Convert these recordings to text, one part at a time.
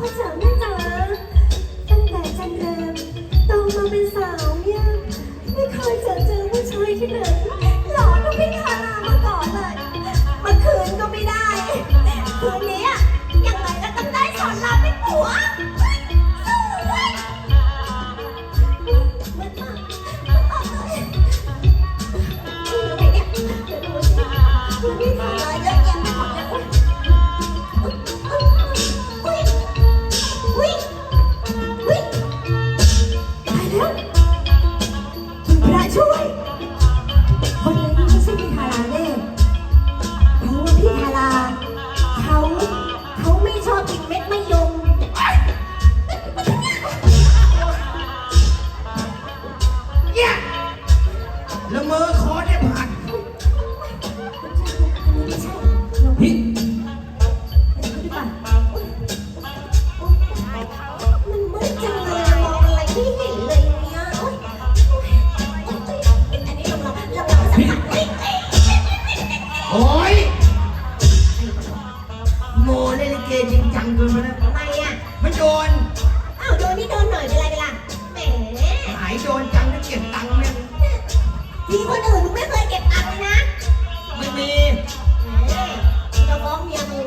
하지 않아? โอ้ยโมเล่นลิเกจริงจังเกินไปแล้วทำไมอะ มันโดนอ้าวโดนนี่โดนหน่อยเป็นไรเป็ล่ะแหมหายโดนจังแล้วเก็บตังค์เนี่ยมีคนอื่นมึงไม่เคยเก็บตังค์เลยนะไม่มีแหมจะฟ้องเมียมึง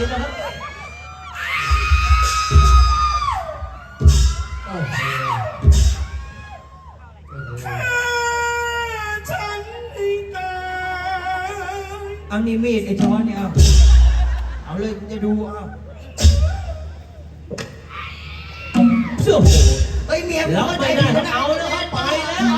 อันนี้มีดไอ้ช้อนเนี่ยเอาเอาเลยจะดูเอาเสื้อโหไอ้เมียแล้วไปไหนเอาแล้วไปแล้ว